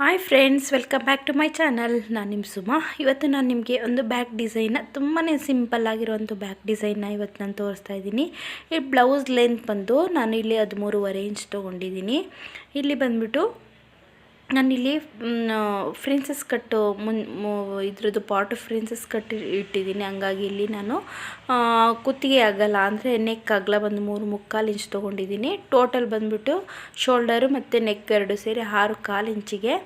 Hi friends welcome back to my channel ನಾನು ನಿಮ್ಮ ಸುಮಾ. ಇವತ್ತು ನಾನು ನಿಮಗೆ ಒಂದು ಬ್ಯಾಕ್ ಡಿಸೈನ್ನ ತುಂಬಾ ಸಿಂಪಲ್ ಆಗಿರುವಂಥ ಬ್ಯಾಕ್ ಡಿಸೈನ್ನ ಇವತ್ತು ನಾನು ತೋರಿಸ್ತಾ ಇದ್ದೀನಿ. ಈ ಬ್ಲೌಸ್ ಲೆಂತ್ ಬಂದು ನಾನು ಇಲ್ಲಿ ಹದಿಮೂರುವರೆ ಇಂಚ್ ತೊಗೊಂಡಿದ್ದೀನಿ. ಇಲ್ಲಿ ಬಂದ್ಬಿಟ್ಟು ನಾನಿಲ್ಲಿ ಫ್ರಿನ್ಸಸ್ ಕಟ್ಟು ಮುನ್ ಇದ್ರದ್ದು ಪಾಟು ಫ್ರಿನ್ಸಸ್ ಕಟ್ ಇಟ್ಟಿದ್ದೀನಿ. ಹಂಗಾಗಿ ಇಲ್ಲಿ ನಾನು ಕುತ್ತಿಗೆ ಆಗಲ್ಲ ಅಂದರೆ ನೆಕ್ ಅಗಲ ಬಂದು ಮೂರು ಮುಕ್ಕಾಲು ಇಂಚ್ ತೊಗೊಂಡಿದ್ದೀನಿ. ಟೋಟಲ್ ಬಂದುಬಿಟ್ಟು ಶೋಲ್ಡರು ಮತ್ತು ನೆಕ್ ಎರಡು ಸೇರಿ ಆರು ಕಾಲು ಇಂಚಿಗೆ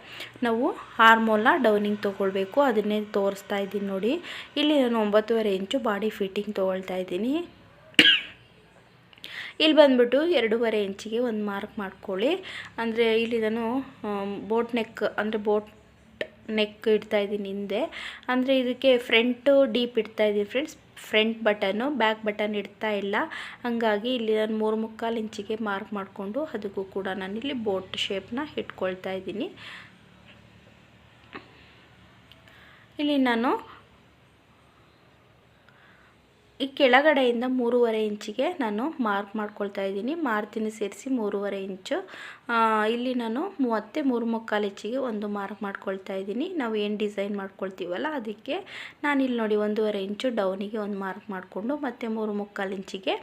ನಾವು ಹಾರ್ಮೋಲ ಡೌನಿಂಗ್ ತೊಗೊಳ್ಬೇಕು. ಅದನ್ನೇ ತೋರಿಸ್ತಾ ಇದ್ದೀನಿ ನೋಡಿ. ಇಲ್ಲಿ ನಾನು ಒಂಬತ್ತುವರೆ ಇಂಚು ಬಾಡಿ ಫಿಟ್ಟಿಂಗ್ ತೊಗೊಳ್ತಾ ಇದ್ದೀನಿ. ಇಲ್ಲಿ ಬಂದ್ಬಿಟ್ಟು ಎರಡೂವರೆ ಇಂಚಿಗೆ ಒಂದು ಮಾರ್ಕ್ ಮಾಡ್ಕೊಳ್ಳಿ. ಅಂದರೆ ಇಲ್ಲಿ ನಾನು ಬೋಟ್ ನೆಕ್, ಅಂದರೆ ಬೋಟ್ ನೆಕ್ ಇಡ್ತಾ ಇದ್ದೀನಿ ಹಿಂದೆ. ಅಂದರೆ ಇದಕ್ಕೆ ಫ್ರಂಟು ಡೀಪ್ ಇಡ್ತಾ ಇದ್ದೀನಿ friends. Front button back button ಇಡ್ತಾ ಇಲ್ಲ. ಹಾಗಾಗಿ ಇಲ್ಲಿ ನಾನು ಮೂರು ಮುಕ್ಕಾಲು ಇಂಚಿಗೆ ಮಾರ್ಕ್ ಮಾಡಿಕೊಂಡು ಅದಕ್ಕೂ ಕೂಡ ನಾನಿಲ್ಲಿ ಬೋಟ್ ಶೇಪ್ನ ಇಟ್ಕೊಳ್ತಾ ಇದ್ದೀನಿ. ಇಲ್ಲಿ ನಾನು ಈ ಕೆಳಗಡೆಯಿಂದ ಮೂರುವರೆ ಇಂಚಿಗೆ ನಾನು ಮಾರ್ಕ್ ಮಾಡ್ಕೊಳ್ತಾ ಇದ್ದೀನಿ. ಮಾರ್ತಿನ ಸೇರಿಸಿ ಮೂರುವರೆ ಇಂಚು. ಇಲ್ಲಿ ನಾನು ಮತ್ತೆ ಮೂರು ಮುಕ್ಕಾಲು ಇಂಚಿಗೆ ಒಂದು ಮಾರ್ಕ್ ಮಾಡ್ಕೊಳ್ತಾ ಇದ್ದೀನಿ. ನಾವು ಏನು ಡಿಸೈನ್ ಮಾಡ್ಕೊಳ್ತೀವಲ್ಲ ಅದಕ್ಕೆ ನಾನು ಇಲ್ಲಿ ನೋಡಿ ಒಂದೂವರೆ ಇಂಚು ಡೌನಿಗೆ ಒಂದು ಮಾರ್ಕ್ ಮಾಡಿಕೊಂಡು ಮತ್ತು ಮೂರು ಮುಕ್ಕಾಲು ಇಂಚಿಗೆ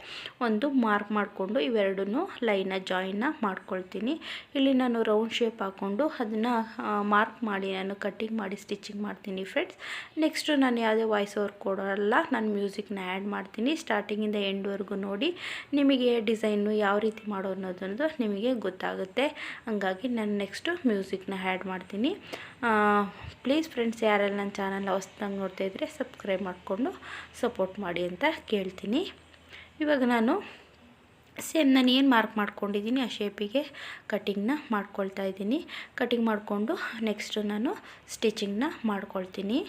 ಒಂದು ಮಾರ್ಕ್ ಮಾಡಿಕೊಂಡು ಇವೆರಡನ್ನೂ ಲೈನ ಜಾಯಿನ್ನ ಮಾಡ್ಕೊಳ್ತೀನಿ. ಇಲ್ಲಿ ನಾನು ರೌಂಡ್ ಶೇಪ್ ಹಾಕ್ಕೊಂಡು ಅದನ್ನು ಮಾರ್ಕ್ ಮಾಡಿ ನಾನು ಕಟ್ಟಿಂಗ್ ಮಾಡಿ ಸ್ಟಿಚಿಂಗ್ ಮಾಡ್ತೀನಿ ಫ್ರೆಂಡ್ಸ್. ನೆಕ್ಸ್ಟು ನಾನು ಯಾವುದೇ ವಾಯ್ಸ್ ಓವರ್ ಕೊಡೋಲ್ಲ. ನಾನು ಮ್ಯೂಸಿಕ್ನ ಆ್ಯಡ್ ಮಾಡ್ತೀನಿ. ಸ್ಟಾರ್ಟಿಂಗಿಂದ ಎಂಡ್ವರೆಗೂ ನೋಡಿ ನಿಮಗೆ ಡಿಸೈನು ಯಾವ ರೀತಿ ಮಾಡೋ ಅನ್ನೋದೊಂದು ನಿಮಗೆ ಗೊತ್ತಾಗುತ್ತೆ. ಹಂಗಾಗಿ ನಾನು ನೆಕ್ಸ್ಟು ಮ್ಯೂಸಿಕ್ನ ಆ್ಯಡ್ ಮಾಡ್ತೀನಿ. ಪ್ಲೀಸ್ ಫ್ರೆಂಡ್ಸ್ ಯಾರೆಲ್ಲ ನನ್ನ ಚಾನಲ್ ಹೊಸ್ದಂಗೆ ನೋಡ್ತಾ ಇದ್ದರೆ ಸಬ್ಸ್ಕ್ರೈಬ್ ಮಾಡಿಕೊಂಡು ಸಪೋರ್ಟ್ ಮಾಡಿ ಅಂತ ಕೇಳ್ತೀನಿ. ಇವಾಗ ನಾನು ಸೇಮ್ ನಾನು ಏನು ಮಾರ್ಕ್ ಮಾಡ್ಕೊಂಡಿದ್ದೀನಿ, ಆ ಶೇಪಿಗೆ ಕಟ್ಟಿಂಗ್ನ ಮಾಡ್ಕೊಳ್ತಾ ಇದ್ದೀನಿ. ಕಟಿಂಗ್ ಮಾಡಿಕೊಂಡು ನೆಕ್ಸ್ಟು ನಾನು ಸ್ಟಿಚಿಂಗ್ನ ಮಾಡ್ಕೊಳ್ತೀನಿ.